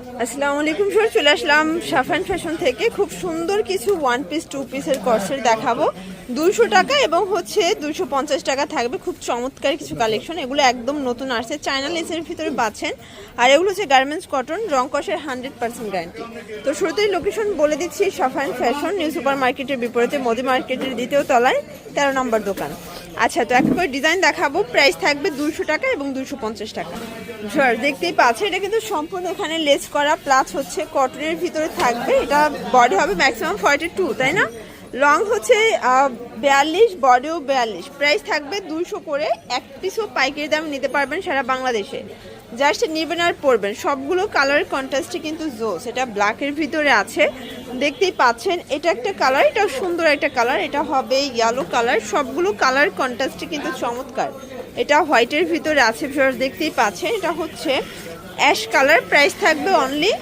আসসালামু আলাইকুম স্যার চলে আসলাম সাফান ফ্যাশন থেকে। খুব সুন্দর কিছু ওয়ান পিস টু পিসের কর্সের দেখাবো। দুশো টাকা এবং হচ্ছে দুশো পঞ্চাশ টাকা থাকবে। খুব চমৎকার কিছু কালেকশন এগুলো একদম নতুন আসছে। চায়না লেসের ভিতরে পাচ্ছেন। আর এগুলো হচ্ছে গার্মেন্টস কটন রং কষের হান্ড্রেড পার্সেন্ট গ্যারান্টি তো শুরুতেই লোকেশন বলে দিচ্ছি, সাফান ফ্যাশন নিউ সুপার মার্কেটের বিপরীতে, মোদি মার্কেটের দ্বিতীয় তলায়, তেরো নম্বর দোকান। আচ্ছা তো একটা করে ডিজাইন দেখাবো। প্রাইস থাকবে দুশো টাকা এবং দুশো পঞ্চাশ টাকা। স্যার দেখতেই পাচ্ছে এটা কিন্তু সম্পূর্ণ এখানে লেস করা প্লাস হচ্ছে কটনের ভিতরে থাকবে। এটা বডি হবে ম্যাক্সিমাম ফর্টি টু তাই না? লং হচ্ছে বিয়াল্লিশ, বডিও বিয়াল্লিশ। প্রাইস থাকবে দুশো করে। এক পিসও পাইকারি দাম নিতে পারবেন সারা বাংলাদেশে। জাস্ট নেবেন আর পরবেন। সবগুলো কালার কন্ট্রাস্টে কিন্তু জোস। এটা ব্ল্যাকের ভিতরে আছে। দেখতেই পাচ্ছেন, এটা একটা কালার এটা সুন্দর একটা কালার এটা হবে ইয়েলো কালার সবগুলো কালার কন্ট্রাস্টে কিন্তু চমৎকার। এটা হোয়াইটের ভিতরে আছে দেখতেই পাচ্ছেন। এটা হচ্ছে অ্যাশ কালার প্রাইস থাকবে অনলি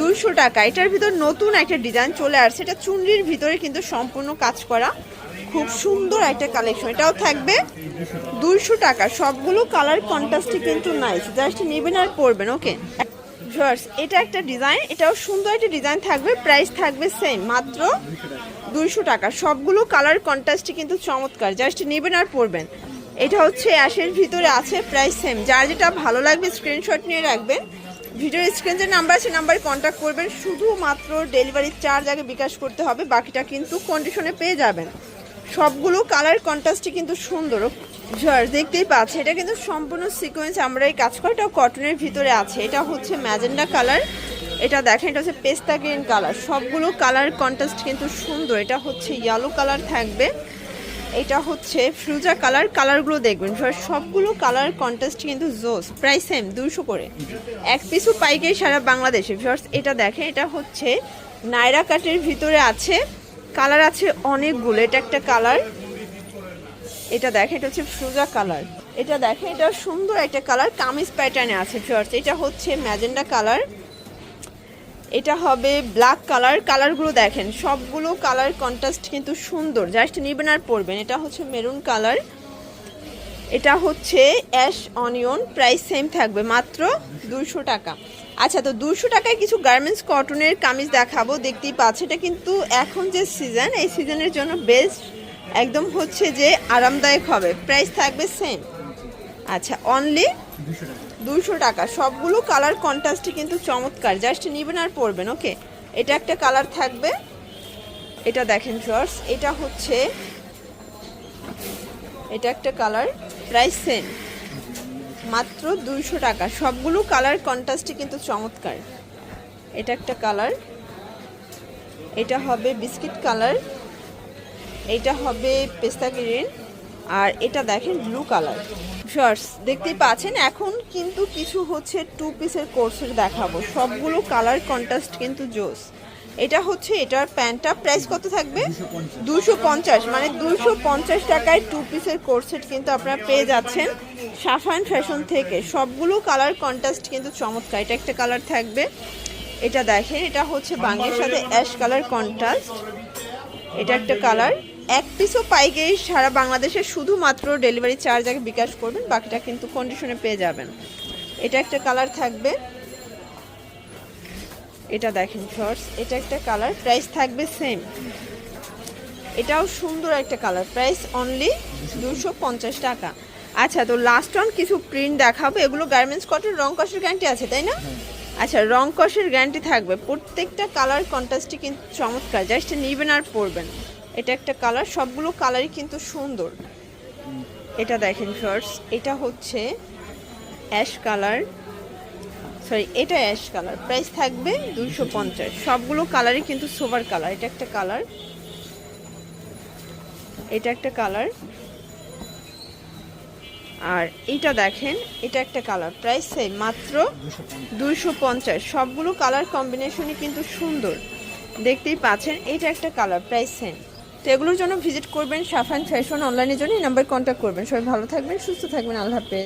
দুশো টাকা। এটার ভিতর নতুন একটা ডিজাইন চলে আসছে। এটা চুনরির ভিতরে কিন্তু সম্পূর্ণ কাজ করা খুব সুন্দর একটা কালেকশন। এটাও থাকবে দুইশো টাকা। সবগুলো কালার কন্ট্রাস্টে কিন্তু নাইস জাস্ট নেবেন আর পরবেন ওকে ভিউয়ার্স এটা একটা ডিজাইন। এটাও সুন্দর একটা ডিজাইন থাকবে। প্রাইস থাকবে সেম মাত্র দুইশো টাকা। সবগুলো কালার কন্ট্রাস্টে কিন্তু চমৎকার। জাস্ট নেবেন আর পরবেন। এটা হচ্ছে অ্যাশের ভিতরে আছে প্রাইস সেম যার যেটা ভালো লাগবে স্ক্রিনশট নিয়ে রাখবেন। ভিডিওর স্ক্রিন যে নাম্বার আছে নাম্বারে কন্ট্যাক্ট করবেন। শুধুমাত্র ডেলিভারি চার্জ আগে বিকাশ করতে হবে, বাকিটা কিন্তু কন্ডিশনে পেয়ে যাবেন। সবগুলো কালার কন্ট্রাস্টই কিন্তু সুন্দর। দেখতেই পাচ্ছে, এটা কিন্তু সম্পূর্ণ সিকোয়েন্স আমরা এই কাজ করি। এটা কটনের ভিতরে আছে। এটা হচ্ছে ম্যাজেন্ডা কালার এটা দেখেন, এটা হচ্ছে পেস্তা গ্রিন কালার সবগুলো কালার কন্ট্রাস্ট কিন্তু সুন্দর। এটা হচ্ছে ইয়েলো কালার থাকবে। এটা হচ্ছে ফ্রুজা কালার। কালারগুলো দেখবেন সব- সবগুলো কালার কন্ট্রাস্ট কিন্তু জোস প্রাইস সেম দুশো করে। এক পিসও পাইকারি সারা বাংলাদেশে ভিউয়ার্স এটা দেখেন, এটা হচ্ছে নাইরা কাটের ভিতরে আছে, কালার আছে অনেকগুলো, এটা একটা কালার। এটা দেখেন, এটা হচ্ছে ফ্রুজা কালার। এটা দেখেন, এটা সুন্দর একটা কালার, কামিজ প্যাটার্নে আছে ভিউয়ার্স এটা হচ্ছে ম্যাজেন্ডা কালার। এটা হবে ব্ল্যাক কালার কালারগুলো দেখেন, সবগুলো কালার কন্ট্রাস্ট কিন্তু সুন্দর। জাস্ট নিবেন আর পরবেন। এটা হচ্ছে মেরুন কালার এটা হচ্ছে অ্যাশ অনিয়ন প্রাইস সেম থাকবে, মাত্র দুশো টাকা। আচ্ছা তো দুশো টাকায় কিছু গার্মেন্টস কটনের কামিজ দেখাবো, দেখতেই পাচ্ছে, এটা কিন্তু এখন যে সিজন এই সিজনের জন্য বেস্ট একদম হচ্ছে যে আরামদায়ক হবে। প্রাইস থাকবে সেম আচ্ছা অনলি দুশো টাকা। সবগুলো কালার কন্ট্রাস্টে কিন্তু চমৎকার। জাস্ট নিবেন আর পরবেন ওকে এটা একটা কালার থাকবে। এটা দেখেন শর্টস এটা হচ্ছে, এটা একটা কালার প্রাইস সেম মাত্র দুইশো টাকা। সবগুলো কালার কন্ট্রাস্টে কিন্তু চমৎকার। এটা একটা কালার এটা হবে বিস্কিট কালার এটা হবে পেস্তা গ্রিন। আর এটা দেখেন ব্লু কালার শর্টস দেখতেই পাচ্ছেন, এখন কিন্তু কিছু হচ্ছে টু পিসের কোর্সের দেখাবো। সবগুলো কালার কন্ট্রাস্ট কিন্তু জোস। এটা হচ্ছে, এটার প্যান্টটা প্রাইস কত থাকবে? দুশো পঞ্চাশ। মানে দুশো পঞ্চাশ টাকায় টু পিসের কোর্সেট কিন্তু আপনারা পেয়ে যাচ্ছেন সাফান ফ্যাশন থেকে। সবগুলো কালার কন্ট্রাস্ট কিন্তু চমৎকার। এটা একটা কালার থাকবে। এটা দেখেন, এটা হচ্ছে বাঙ্গের সাথে অ্যাশ কালার কন্ট্রাস্ট এটা একটা কালার এক পিসও পাইকারি সারা বাংলাদেশে শুধুমাত্র ডেলিভারি চার্জ আগে বিকাশ করবেন বাকিটা কিন্তু কন্ডিশনে পেয়ে যাবেন। এটা একটা কালার থাকবে। এটা দেখেন শর্টস এটা একটা কালার প্রাইস থাকবে সেম এটাও সুন্দর একটা কালার প্রাইস অনলি দুশো পঞ্চাশ টাকা। আচ্ছা তো লাস্ট অন কিছু প্রিন্ট দেখাবো। এগুলো গার্মেন্টস কটন রং কষের গ্যারান্টি আছে তাই না? আচ্ছা রং কষের গ্যারান্টি থাকবে। প্রত্যেকটা কালার কন্ট্রাস্টই কিন্তু চমৎকার। জাস্ট নিবেন আর পরবেন। এটা একটা কালার, সবগুলো কালারই কিন্তু সুন্দর। এটা দেখেন শর্টস এটা হচ্ছে অ্যাশ কালার সরি এটা অ্যাশ কালার প্রাইস থাকবে দুইশো পঞ্চাশ। সবগুলো কালারই কিন্তু সোভার কালার এটা একটা কালার এটা একটা কালার আর এটা দেখেন, এটা একটা কালার প্রাইস সেম মাত্র দুইশো পঞ্চাশ। সবগুলো কালার কম্বিনেশনই কিন্তু সুন্দর। দেখতেই পাচ্ছেন, এটা একটা কালার প্রাইস সেম তো এগুলোর জন্য ভিজিট করবেন সাফান ফ্যাশন অনলাইনের জন্য এই নাম্বার কন্ট্যাক্ট করবেন। সবাই ভালো থাকবেন, সুস্থ থাকবেন, আল্লাহ হাফেজ।